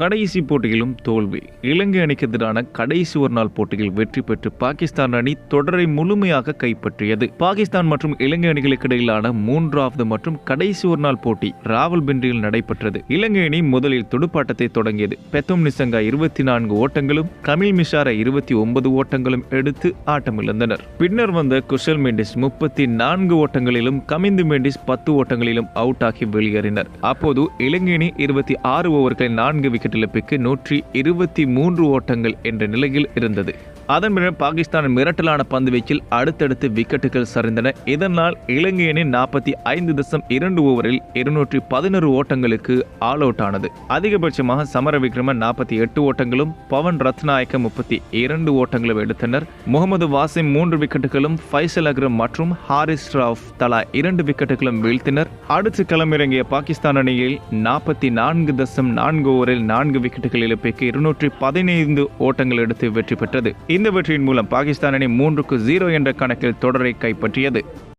கடைசி போட்டியிலும் தோல்வி. இலங்கை அணிக்கு எதிரான கடைசி ஒரு நாள் போட்டியில் வெற்றி பெற்று பாகிஸ்தான் அணி தொடரை முழுமையாக கைப்பற்றியது. பாகிஸ்தான் மற்றும் இலங்கை அணிகளுக்கு இடையிலான மூன்றாவது மற்றும் கடைசி ஒரு நாள் போட்டி ராவல்பிண்டியில் நடைபெற்றது. இலங்கை அணி முதலில் துடுப்பாட்டத்தை தொடங்கியது. பெத்தம் நிசங்கா இருபத்தி நான்கு ஓட்டங்களும் கமில் மிஷாரா இருபத்தி ஒன்பது ஓட்டங்களும் எடுத்து ஆட்டமிழந்தனர். பின்னர் வந்த குஷல் மெண்டிஸ் முப்பத்தி நான்கு ஓட்டங்களிலும் கமிந்து மெண்டிஸ் பத்து ஓட்டங்களிலும் அவுட் ஆகி வெளியேறினர். அப்போது இலங்கை அணி இருபத்தி ஆறு ஓவர்களில் நான்கு விக்கெட் இழப்புக்கு நூற்றி இருபத்தி மூன்று ஓட்டங்கள் என்ற நிலையில் இருந்தது. அதன் பின்னர் பாகிஸ்தான் மிரட்டலான பந்து வீச்சில் அடுத்தடுத்து விக்கெட்டுகள் சரிந்தன. இதனால் இலங்கை அணி நாற்பத்தி ஐந்து தசம் இரண்டு ஓவரில் இருநூற்றி பதினொரு ஓட்டங்களுக்கு ஆல் அவுட் ஆனது. அதிகபட்சமாக சமர விக்ரம நாற்பத்தி எட்டு ஓட்டங்களும் பவன் ரத்நாயக்க முப்பத்தி இரண்டு ஓட்டங்களும் எடுத்தனர். முகமது வாசிம் மூன்று விக்கெட்டுகளும் ஃபைசல் அக்ரம் மற்றும் ஹாரிஸ் ராவ் தலா இரண்டு விக்கெட்டுகளும் வீழ்த்தினர். அடுத்து களமிறங்கிய பாகிஸ்தான் அணியில் நாற்பத்தி நான்கு தசம் நான்கு ஓவரில் நான்கு விக்கெட்டுகள் இழப்பிற்கு இருநூற்றி பதினைந்து ஓட்டங்கள் எடுத்து வெற்றி பெற்றது. இந்த வெற்றியின் மூலம் பாகிஸ்தான் அணி மூன்றுக்கு ஜீரோ என்ற கணக்கில் தொடரை கைப்பற்றியது.